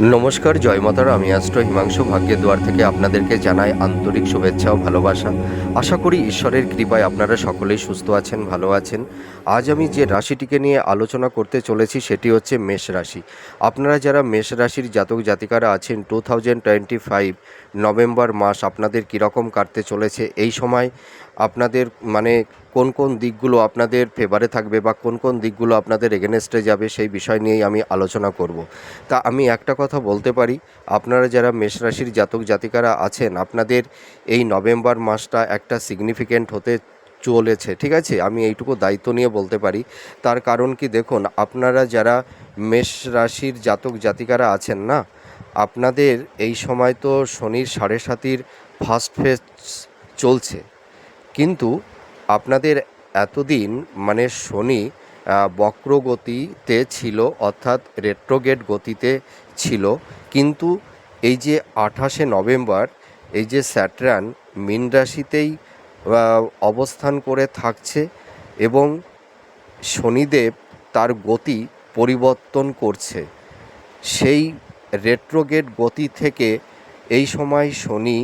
নমস্কার, জয় মাতারা। আমি অ্যাস্ট্রো হিমাংশু ভাগ্যের দুয়ার থেকে আপনাদেরকে জানাই আন্তরিক শুভেচ্ছা ও ভালোবাসা। আশা করি ঈশ্বরের কৃপায় আপনারা সকলেই সুস্থ আছেন, ভালো আছেন। আজ আমি যে রাশিটিকে নিয়ে আলোচনা করতে চলেছি, সেটি হচ্ছে মেষ রাশি। আপনারা যারা মেষ রাশির জাতক জাতিকারা আছেন two thousand twenty five November মাস আপনাদের কীরকম কাটতে চলেছে? এই সময় আপনাদের মানে কোন কোন দিকগুলো আপনাদের ফেভারে থাকবে বা কোন কোন দিকগুলো আপনাদের এগেনস্টে যাবে সেই বিষয় নিয়েই আমি আলোচনা করব। তা আমি একটা কথা বলতে পারি, আপনারা যারা মেষ রাশির জাতক জাতিকারা আছেন, আপনাদের এই নভেম্বর মাসটা একটা সিগনিফিক্যান্ট হতে চলেছে, ঠিক আছে? আমি এইটুকু দায়িত্ব নিয়ে বলতে পারি। তার কারণ কি দেখুন, আপনারা যারা মেষ রাশির জাতক জাতিকারা আছেন না আপনাদের এই সময় তো শনির সাড়ে সাতির ফার্স্ট ফেজ চলছে। কিন্তু আপনাদের এতদিন মানে শনি বক্রগতিতে ছিল অর্থাৎ রেট্রোগেট গতিতে ছিল। কিন্তু এই যে আঠাশে নভেম্বর, এই যে স্যাটরান মীন রাশিতেই অবস্থান করে থাকছে এবং শনিদেব তার গতি পরিবর্তন করছে। সেই রেট্রোগেট গতি থেকে এই সময় শনি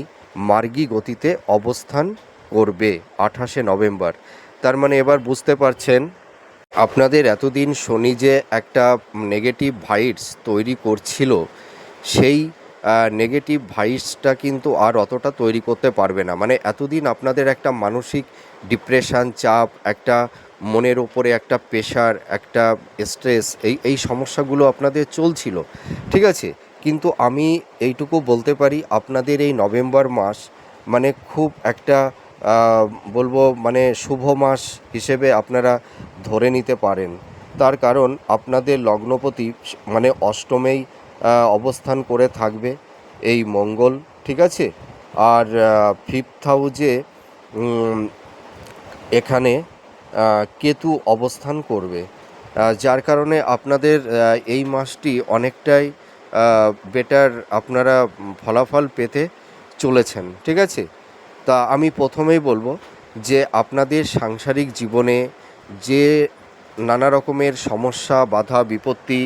মার্গী গতিতে অবস্থান করবে আঠাশে নভেম্বর। তার মানে এবার বুঝতে পারছেন, আপনাদের এতদিন শনি যে একটা নেগেটিভ ভাইটস তৈরি করছিল, সেই নেগেটিভ ভাইটসটা কিন্তু আর অতটা তৈরি করতে পারবে না। মানে এতদিন আপনাদের একটা মানসিক ডিপ্রেশন চাপ, একটা মনের ওপরে একটা প্রেশার একটা স্ট্রেস এই এই সমস্যাগুলো আপনাদের চলছিল, ঠিক আছে? কিন্তু আমি এইটুকু বলতে পারি, আপনাদের এই নভেম্বর মাস মানে খুব একটা বলব মানে শুভ মাস হিসেবে আপনারা ধরে নিতে পারেন। তার কারণ আপনাদের লগ্নপতি মানে অষ্টমেই অবস্থান করে থাকবে এই মঙ্গল, ঠিক আছে? আর ফিফথ হাউজে এখানে কেতু অবস্থান করবে। যার কারণে আপনাদের এই মাসটি অনেকটাই বেটার আপনারা ফলাফল পেতে চলেছেন। ঠিক আছে? তা আমি প্রথমেই বলব যে আপনাদের সাংসারিক জীবনে যে নানা রকমের সমস্যা, বাধা, বিপত্তি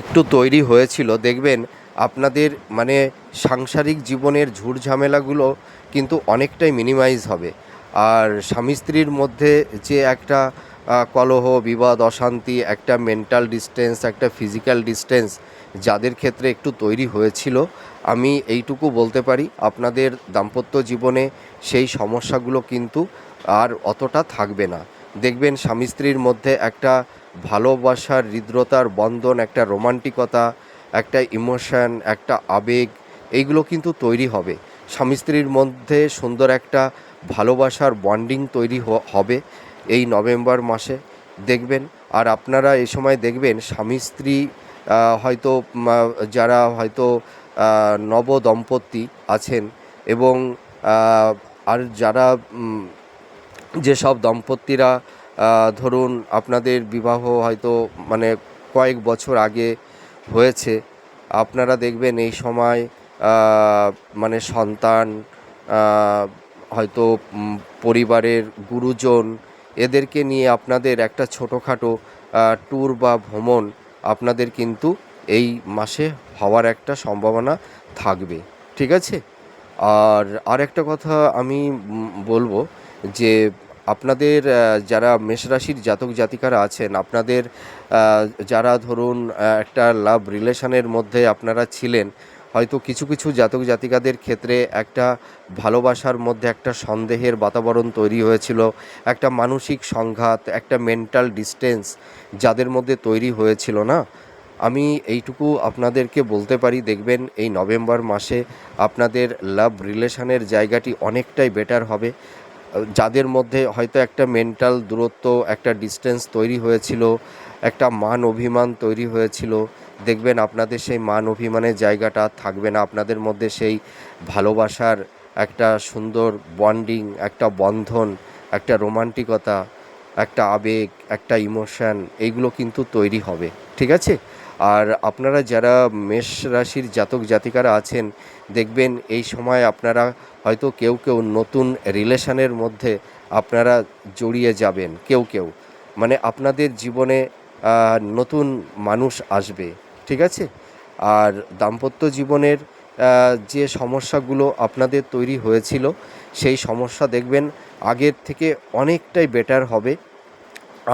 একটু তৈরি হয়েছিল, দেখবেন আপনাদের মানে সাংসারিক জীবনের ঝুট ঝামেলাগুলো কিন্তু অনেকটাই মিনিমাইজ হবে। আর স্বামী স্ত্রীর মধ্যে যে একটা কলহ, বিবাদ, অশান্তি, একটা মেন্টাল ডিস্টেন্স একটা ফিজিক্যাল ডিস্টেন্স যাদের ক্ষেত্রে একটু তৈরি হয়েছিল, আমি এইটুকু বলতে পারি, আপনাদের দাম্পত্য জীবনে সেই সমস্যাগুলো কিন্তু আর অতটা থাকবে না। দেখবেন স্বামী স্ত্রীর মধ্যে একটা ভালোবাসার হৃদ্রতার বন্ধন, একটা রোমান্টিকতা, একটা ইমোশন একটা আবেগ, এইগুলো কিন্তু তৈরি হবে। স্বামী স্ত্রীর মধ্যে সুন্দর একটা ভালোবাসার বন্ডিং তৈরি হবে এই নভেম্বর মাসে। দেখবেন, আর আপনারা এই সময় দেখবেন, স্বামী, স্ত্রী হয়তো যারা হয়তো নব দম্পতি আছেন এবং আর যারা যেসব দম্পতিরা ধরুন আপনাদের বিবাহ হয়তো মানে কয়েক বছর আগে হয়েছে, আপনারা দেখবেন এই সময় মানে সন্তান হয়তো পরিবারের গুরুজন এদেরকে নিয়ে আপনাদের একটা ছোটোখাটো ট্যুর বা ভ্রমণ আপনাদের কিন্তু এই মাসে হওয়ার একটা সম্ভাবনা থাকবে। ঠিক আছে? আর আরেকটা কথা আমি বলব যে আপনাদের যারা মেষ রাশির জাতক জাতিকারা আছেন, আপনাদের যারা ধরুন একটা লাভ রিলেশনের মধ্যে আপনারা ছিলেন হয়তো কিছু কিছু জাতক জাতিকাদের ক্ষেত্রে একটা ভালোবাসার মধ্যে একটা সন্দেহের বাতাবরণ তৈরি হয়েছিল, একটা মানসিক সংঘাত, একটা মেন্টাল ডিস্টেন্স যাদের মধ্যে তৈরি হয়েছিল না। আমি এইটুকু আপনাদেরকে বলতে পারি, দেখবেন এই নভেম্বর মাসে আপনাদের লাভ রিলেশনের জায়গাটি অনেকটাই বেটার হবে। যাদের মধ্যে হয়তো একটা মেন্টাল দূরত্ব, একটা ডিস্টেন্স তৈরি হয়েছিল, একটা মান অভিমান তৈরি হয়েছিল দেখবেন আপনাদের সেই মান অভিমানের জায়গাটা থাকবে না। আপনাদের মধ্যে সেই ভালোবাসার একটা সুন্দর বন্ডিং একটা বন্ধন, একটা রোমান্টিকতা একটা আবেগ, একটা ইমোশান এইগুলো কিন্তু তৈরি হবে। ঠিক আছে? আর আপনারা যারা মেষ রাশির জাতক জাতিকারা আছেন, দেখবেন এই সময় আপনারা হয়তো কেউ কেউ নতুন রিলেশনের মধ্যে আপনারা জড়িয়ে যাবেন, কেউ কেউ। মানে আপনাদের জীবনে নতুন মানুষ আসবে। ঠিক আছে? আর দাম্পত্য জীবনের যে সমস্যাগুলো আপনাদের তৈরি হয়েছিল, সেই সমস্যা দেখবেন আগের থেকে অনেকটাই বেটার হবে।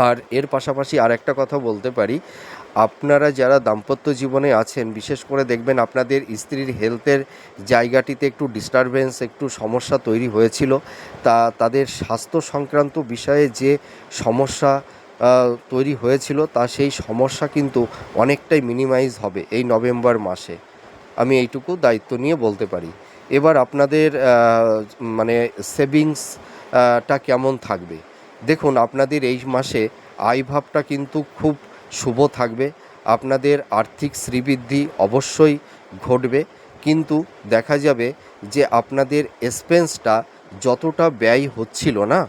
আর এর পাশাপাশি আর একটা কথা বলতে পারি, আপনারা যারা দাম্পত্য জীবনে আছেন, বিশেষ করে দেখবেন আপনাদের স্ত্রীর হেলথের জায়গাটিতে একটু ডিস্টারবেন্স একটু সমস্যা তৈরি হয়েছিল, তা তাদের স্বাস্থ্য সংক্রান্ত বিষয়ে যে সমস্যা তৈরি হয়েছিল, তা সেই সমস্যা কিন্তু অনেকটাই মিনিমাইজ হবে এই নভেম্বর মাসে। আমি এইটুকু দায়িত্ব নিয়ে বলতে পারি। এবার আপনাদের মানে সেভিংসটা কেমন থাকবে? দেখুন, আপনাদের এই মাসে আয়ভাবটা কিন্তু খুব শুভ থাকবে। আপনাদের আর্থিক শ্রীবৃদ্ধি অবশ্যই ঘটবে। কিন্তু দেখা যাবে যে আপনাদের এক্সপেন্সটা যতটা ব্যয় হচ্ছিল না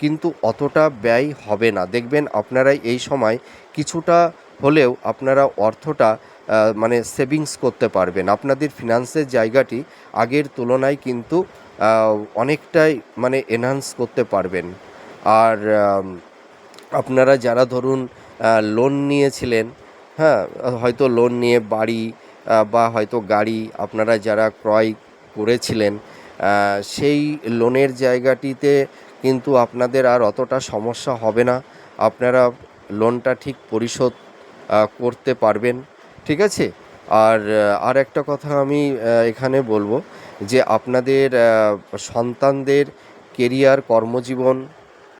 কিন্তু অতটা ব্যয় হবে না। দেখবেন আপনারা এই সময় কিছুটা হলেও আপনারা অর্থটা মানে সেভিংস করতে পারবেন। আপনাদের ফিনান্সের জায়গাটি আগের তুলনায় কিন্তু অনেকটাই মানে এনহান্স করতে পারবেন। আর আপনারা যারা ধরুন লোন নিয়েছিলেন হ্যাঁ হয়তো লোন নিয়ে বাড়ি বা হয়তো গাড়ি আপনারা যারা ক্রয় করেছিলেন সেই লোনের জায়গাটিতে কিন্তু আপনাদের আর অতটা সমস্যা হবে না। আপনারা লোনটা ঠিক পরিশোধ করতে পারবেন। ঠিক আছে? আর আর একটা কথা আমি এখানে বলব যে আপনাদের সন্তানদের কেরিয়ার কর্মজীবন,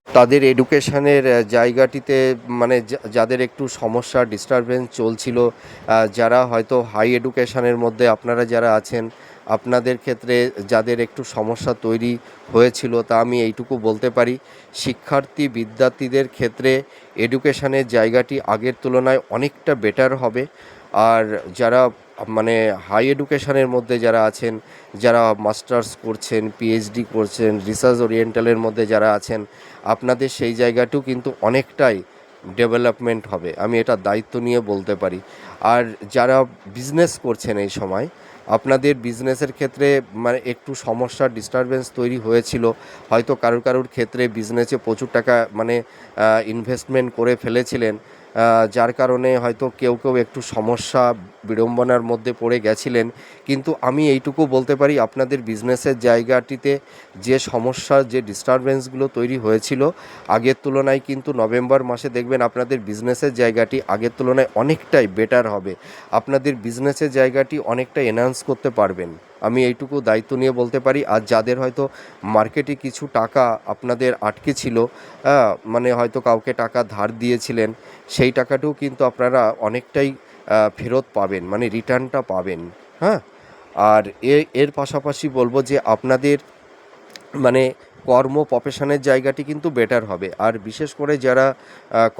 তাদের এডুকেশনের জায়গাটিতে মানে যাদের একটু সমস্যা ডিস্টারবেন্স চলছিল যারা হয়তো হাই এডুকেশনের মধ্যে আপনারা যারা আছেন আপনাদের ক্ষেত্রে যাদের একটু সমস্যা তৈরি হয়েছিল তা আমি এইটুকু বলতে পারি। শিক্ষার্থী, বিদ্যার্থীদের ক্ষেত্রে এডুকেশনের জায়গাটি আগের তুলনায় অনেকটা বেটার হবে। আর যারা মানে হাই এডুকেশনের মধ্যে যারা আছেন, যারা মাস্টার্স করছেন পিএইচডি করছেন রিসার্চ ওরিয়েন্টালের মধ্যে যারা আছেন, আপনাদের সেই জায়গাটিও কিন্তু অনেকটাই ডেভেলপমেন্ট হবে। আমি এটা দায়িত্ব নিয়ে বলতে পারি। আর যারা বিজনেস করছেন এই সময় আপনাদের বিজনেসের ক্ষেত্রে মানে একটু সমস্যা ডিস্টারবেন্স তৈরি হয়েছিল। হয়তো কারোর কারোর ক্ষেত্রে বিজনেসে প্রচুর টাকা মানে ইনভেস্টমেন্ট করে ফেলেছিলেন। যার কারণে হয়তো কেউ কেউ একটু সমস্যা, বিড়ম্বনার মধ্যে পড়ে গেছিলেন। কিন্তু আমি এইটুকু বলতে পারি, আপনাদের বিজনেসের জায়গাটিতে যে সমস্যা যে ডিস্টারবেন্সগুলো তৈরি হয়েছিল, আগের তুলনায় কিন্তু নভেম্বর মাসে দেখবেন আপনাদের বিজনেসের জায়গাটি আগের তুলনায় অনেকটাই বেটার হবে। আপনাদের বিজনেসের জায়গাটি অনেকটা এনহান্স করতে পারবেন। আমি এইটুকু দায়িত্ব নিয়ে বলতে পারি আর যাদের হয়তো মার্কেটে কিছু টাকা আপনাদের আটকে ছিল হ্যাঁ, মানে হয়তো কাউকে টাকা ধার দিয়েছিলেন সেই টাকাটাও কিন্তু আপনারা অনেকটাই ফেরত পাবেন মানে রিটার্নটা পাবেন হ্যাঁ। আর এর পাশাপাশি বলব যে আপনাদের মানে কর্ম প্রফেশনের জায়গাটি কিন্তু বেটার হবে। আর বিশেষ করে যারা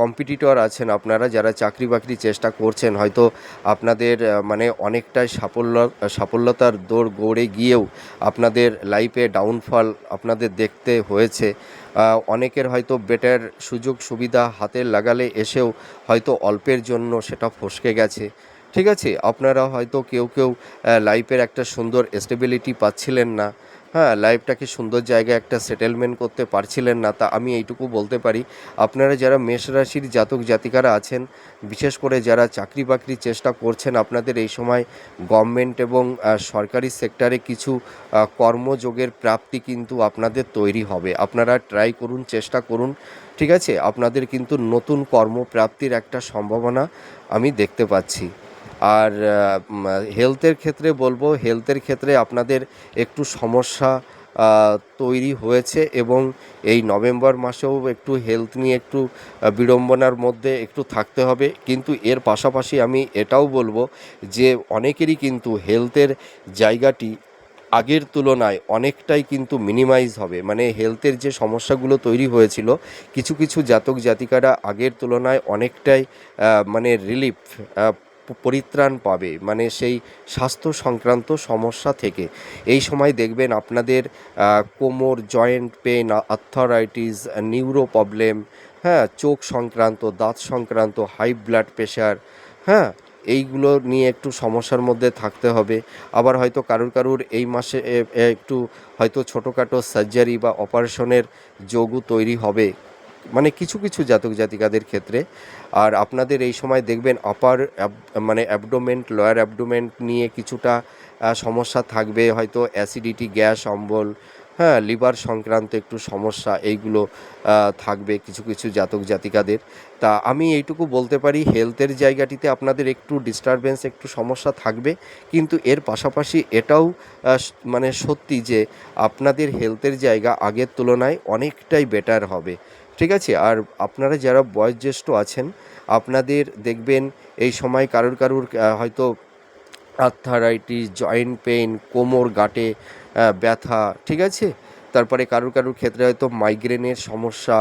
কম্পিটিটর আছেন আপনারা, যারা চাকরি বাকরি চেষ্টা করছেন, হয়তো আপনাদের মানে অনেকটাই সাফল্য, সাফল্যতার দৌড় গৌড়ে গিয়েও আপনাদের লাইফে ডাউনফল আপনাদের দেখতে হয়েছে। অনেকের হয়তো বেটার সুযোগ সুবিধা হাতে লাগালে এসেও হয়তো অল্পের জন্য সেটা ফসকে গেছে। ঠিক আছে? আপনারা হয়তো কেউ কেউ লাইফের একটা সুন্দর স্টেবিলিটি পাচ্ছিলেন না। হ্যাঁ লাইফটাকে সুন্দর জায়গায় একটা সেটেলমেন্ট করতে পারছিলেন না তা আমি এইটুকু বলতে পারি। আপনারা যারা মেষ রাশির জাতক জাতিকারা আছেন, বিশেষ করে যারা চাকরি বাকরির চেষ্টা করছেন, আপনাদের এই সময় গভর্নমেন্ট এবং সরকারি সেক্টরে কিছু কর্মযোগের প্রাপ্তি কিন্তু আপনাদের তৈরি হবে। আপনারা ট্রাই করুন, চেষ্টা করুন, ঠিক আছে? আপনাদের কিন্তু নতুন কর্মপ্রাপ্তির একটা সম্ভাবনা আমি দেখতে পাচ্ছি। আর হেলথের ক্ষেত্রে বলব হেলথের ক্ষেত্রে আপনাদের একটু সমস্যা তৈরি হয়েছে এবং এই নভেম্বর মাসেও একটু হেলথ নিয়ে একটু বিড়ম্বনার মধ্যে একটু থাকতে হবে। কিন্তু এর পাশাপাশি আমি এটাও বলব যে, অনেকেরই কিন্তু হেলথের জায়গাটি আগের তুলনায় অনেকটাই কিন্তু মিনিমাইজ হবে। মানে হেলথের যে সমস্যাগুলো তৈরি হয়েছিল, কিছু কিছু জাতক জাতিকারা আগের তুলনায় অনেকটাই মানে রিলিফ পরিত্রাণ পাবে মানে সেই স্বাস্থ্য সংক্রান্ত সমস্যা থেকে। এই সময় দেখবেন আপনাদের কোমর, joint pain arthritis, neuro problem হ্যাঁ চোখ সংক্রান্ত, দাঁত সংক্রান্ত, হাই ব্লাড প্রেশার হ্যাঁ এইগুলো নিয়ে একটু সমস্যার মধ্যে থাকতে হবে। আবার হয়তো কারুর কারুর এই মাসে একটু হয়তো ছোটোখাটো সার্জারি বা অপারেশনের যোগও তৈরি হবে। মানে কিছু কিছু জাতক জাতিকাদের ক্ষেত্রে, আর আপনাদের এই সময় দেখবেন আপার মানে অ্যাবডোমেন্ট লোয়ার অ্যাবডোমেন্ট নিয়ে কিছুটা সমস্যা থাকবে, হয়তো অ্যাসিডিটি গ্যাস, অম্বল হ্যাঁ লিভার সংক্রান্ত একটু সমস্যা এইগুলো থাকবে কিছু কিছু জাতক জাতিকাদের। তা আমি এইটুকু বলতে পারি হেলথের জায়গাটিতে আপনাদের একটু ডিস্টারবেন্স একটু সমস্যা থাকবে, কিন্তু এর পাশাপাশি এটাও মানে সত্যি যে আপনাদের হেলথের জায়গা আগের তুলনায় অনেকটাই বেটার হবে। ঠিক আছে? আর আপনারা যারা বয়োজ্যেষ্ঠ আছেন, আপনাদের দেখবেন এই সময় কারুর কারুর হয়তো আর্থারাইটিস জয়েন্ট পেইন কোমর গাঁটে ব্যথা, ঠিক আছে? তারপরে কারুর কারুর ক্ষেত্রে হয়তো মাইগ্রেনের সমস্যা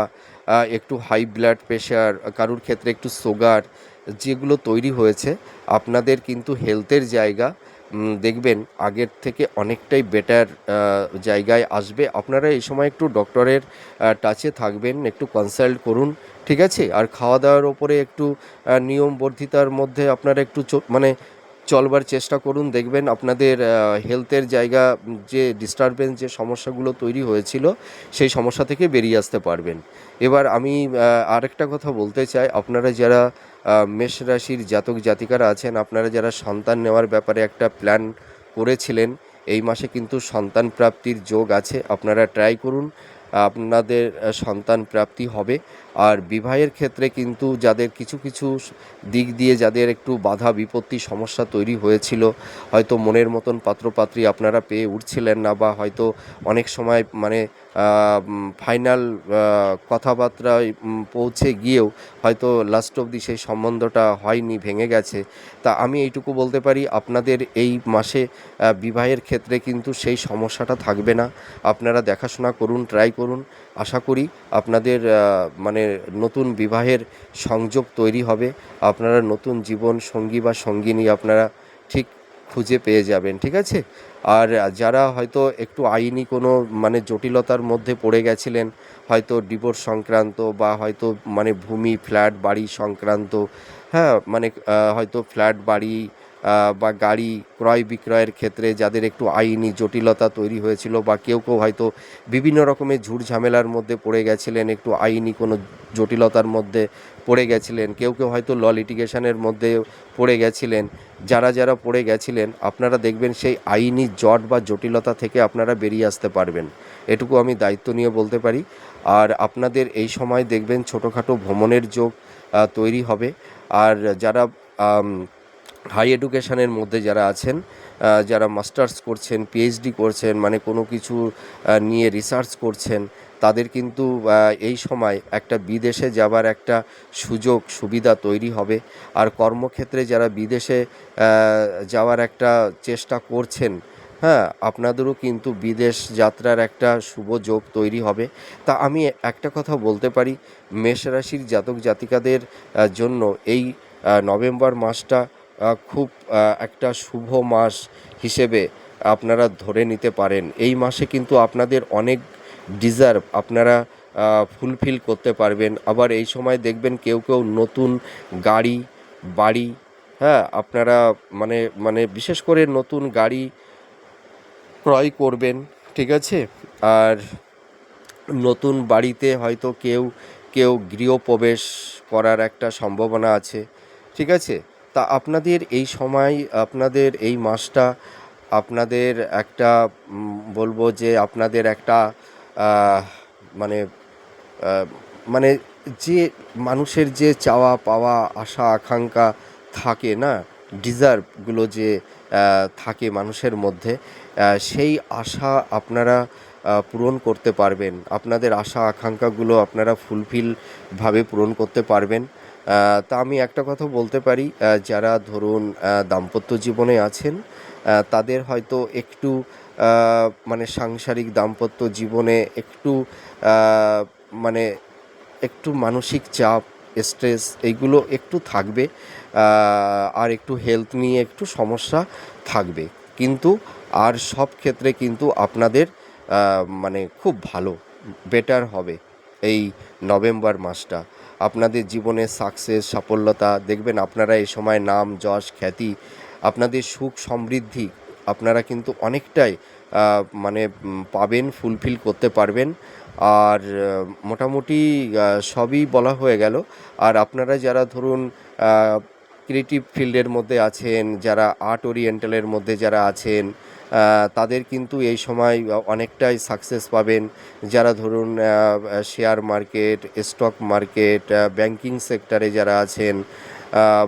একটু হাই ব্লাড প্রেশার কারুর ক্ষেত্রে একটু সুগার যেগুলো তৈরি হয়েছে, আপনাদের কিন্তু হেলথের জায়গা দেখবেন আগের থেকে অনেকটাই বেটার জায়গায় আসবে। আপনারা এই সময় একটু ডক্টরের টাচে থাকবেন, একটু কনসাল্ট করুন, ঠিক আছে? আর খাওয়া দাওয়ার ওপরে একটু নিয়ম বর্ধিতার মধ্যে আপনারা একটু মানে চলবার চেষ্টা করুন। দেখবেন আপনাদের হেলথের জায়গা, যে ডিস্টারবেন্স যে সমস্যাগুলো তৈরি হয়েছিল, সেই সমস্যা থেকে বেরিয়ে আসতে পারবেন। এবার আমি আরেকটা কথা বলতে চাই। আপনারা যারা মেষ রাশির জাতক জাতিকারা আছেন, আপনারা যারা সন্তান নেওয়ার ব্যাপারে একটা প্ল্যান করেছিলেন, এই মাসে কিন্তু সন্তান প্রাপ্তির যোগ আছে, আপনারা ট্রাই করুন, আপনাদের সন্তান প্রাপ্তি হবে। আর বিবাহের ক্ষেত্রে কিন্তু যাদের কিছু কিছু দিক দিয়ে যাদের একটু বাধা, বিপত্তি, সমস্যা তৈরি হয়েছিল, হয়তো মনের মতন পাত্রপাত্রী আপনারা পেয়ে উঠছিলেন না বা হয়তো অনেক সময় মানে ফাইনাল কথাবার্তায় পৌঁছে গিয়েও হয়তো লাস্ট অবধি সেই সম্বন্ধটা হয়নি, ভেঙে গেছে। তা আমি এইটুকু বলতে পারি, আপনাদের এই মাসে বিবাহের ক্ষেত্রে কিন্তু সেই সমস্যাটা থাকবে না। আপনারা দেখাশোনা করুন ট্রাই করুন। আশা করি আপনাদের মানে নতুন বিবাহের সংযোগ তৈরি হবে। আপনারা নতুন জীবন সঙ্গী বা সঙ্গিনী, আপনারা ঠিক খুঁজে পেয়ে যাবেন, ঠিক আছে? আর যারা হয়তো একটু আইনি কোনো মানে জটিলতার মধ্যে পড়ে গেছিলেন, হয়তো ডিভোর্স সংক্রান্ত বা হয়তো মানে ভূমি ফ্ল্যাট বাড়ি সংক্রান্ত হ্যাঁ মানে হয়তো ফ্ল্যাট বাড়ি বা গাড়ি ক্রয় বিক্রয়ের ক্ষেত্রে যাদের একটু আইনি জটিলতা তৈরি হয়েছিল বা কেউ কেউ হয়তো বিভিন্ন রকমের ঝুট ঝামেলার মধ্যে পড়ে গেছিলেন, একটু আইনি কোনো জটিলতার মধ্যে পড়ে গেছিলেন, কেউ কেউ হয়তো ল লিটিগেশনের মধ্যে পড়ে গেছিলেন, যারা যারা পড়ে গেছিলেন, আপনারা দেখবেন সেই আইনি জট বা জটিলতা থেকে আপনারা বেরিয়ে আসতে পারবেন। এটুকু আমি দায়িত্ব নিয়ে বলতে পারি। আর আপনাদের এই সময় দেখবেন ছোটোখাটো ভ্রমণের যোগ তৈরি হবে। আর যারা হাই এডুকেশনের মধ্যে যারা আছেন যারা মাস্টার্স করছেন পিএইচডি করছেন মানে কোনো কিছু নিয়ে রিসার্চ করছেন তাদের কিন্তু এই সময় একটা বিদেশে যাবার একটা সুযোগ, সুবিধা তৈরি হবে। আর কর্মক্ষেত্রে যারা বিদেশে যাওয়ার একটা চেষ্টা করছেন হ্যাঁ আপনাদেরও কিন্তু বিদেশ যাত্রার একটা শুভ যোগ তৈরি হবে। তা আমি একটা কথা বলতে পারি, মেষ রাশির জাতক জাতিকাদের জন্য এই নভেম্বর মাসটা খুব একটা শুভ মাস হিসেবে আপনারা ধরে নিতে পারেন। এই মাসে কিন্তু আপনাদের অনেক ডিজার্ভ আপনারা ফুলফিল করতে পারবেন। আবার এই সময় দেখবেন কেউ কেউ নতুন গাড়ি, বাড়ি হ্যাঁ আপনারা মানে মানে বিশেষ করে নতুন গাড়ি ক্রয় করবেন, ঠিক আছে? আর নতুন বাড়িতে হয়তো কেউ কেউ গৃহপ্রবেশ করার একটা সম্ভাবনা আছে, ঠিক আছে? তা আপনাদের এই সময়, আপনাদের এই মাসটা আপনাদের একটা বলব যে আপনাদের একটা মানে মানে যে মানুষের যে চাওয়া পাওয়া, আশা, আকাঙ্ক্ষা থাকে না ডিজার্ভগুলো যে থাকে মানুষের মধ্যে সেই আশা আপনারা পূরণ করতে পারবেন। আপনাদের আশা আকাঙ্ক্ষাগুলো আপনারা ফুলফিলভাবে পূরণ করতে পারবেন। তা আমি একটা কথা বলতে পারি যারা ধরুন দাম্পত্য জীবনে আছেন তাদের হয়তো একটু মানে সাংসারিক দাম্পত্য জীবনে একটু মানে একটু মানসিক চাপ স্ট্রেস এইগুলো একটু থাকবে আর একটু হেলথ নিয়ে একটু সমস্যা থাকবে। কিন্তু, আর সব ক্ষেত্রে কিন্তু আপনাদের মানে খুব ভালো বেটার হবে এই নভেম্বর মাসটা। আপনাদের জীবনে সাকসেস সাফল্যতা, দেখবেন আপনারা এই সময় নাম, যশ, খ্যাতি, আপনাদের সুখ, সমৃদ্ধি আপনারা কিন্তু অনেকটাই মানে পাবেন ফুলফিল করতে পারবেন। আর মোটামুটি সবই বলা হয়ে গেল। আর আপনারা যারা ধরুন ক্রিয়েটিভ ফিল্ডের মধ্যে আছেন, যারা আর্ট ওরিয়েন্টালের মধ্যে যারা আছেন তাদের কিন্তু এই সময় অনেকটাই সাকসেস পাবেন। যারা ধরুন share market stock market banking সেক্টরে যারা আছেন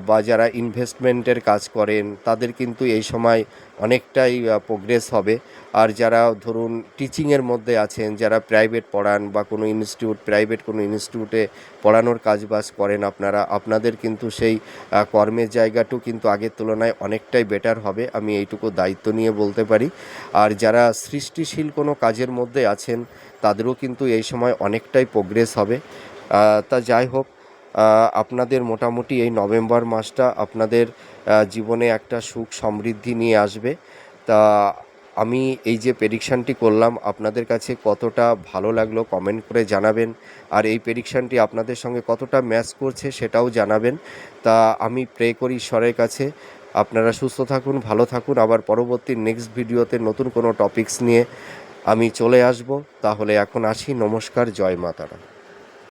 বা যারা ইনভেস্টমেন্টের কাজ করেন, তাদের কিন্তু এই সময় অনেকটাই প্রোগ্রেস হবে। আর যারা ধরুন টিচিংয়ের মধ্যে আছেন, যারা প্রাইভেট পড়ান বা কোনো ইনস্টিটিউট প্রাইভেট কোনো ইনস্টিটিউটে পড়ানোর কাজবাজ করেন আপনারা, আপনাদের কিন্তু সেই কর্মের জায়গাটাও কিন্তু আগের তুলনায় অনেকটাই বেটার হবে। আমি এইটুকু দায়িত্ব নিয়ে বলতে পারি। আর যারা সৃষ্টিশীল কোনো কাজের মধ্যে আছেন, তাদেরও কিন্তু এই সময় অনেকটাই প্রোগ্রেস হবে। তা যাই হোক আপনাদের মোটামুটি এই নভেম্বর মাসটা আপনাদের জীবনে একটা সুখ সমৃদ্ধি নিয়ে আসবে। তা আমি এই যে প্রেডিকশানটি করলাম, আপনাদের কাছে কতটা ভালো লাগল কমেন্ট করে জানাবেন। আর এই প্রেডিকশানটি আপনাদের সঙ্গে কতটা ম্যাচ করছে সেটাও জানাবেন। তা আমি প্রে করি ঈশ্বরের কাছে। আপনারা সুস্থ থাকুন, ভালো থাকুন। আবার পরবর্তী নেক্সট ভিডিওতে নতুন কোনো টপিকস নিয়ে আমি চলে আসব। তাহলে এখন আসি। নমস্কার, জয় মাতারা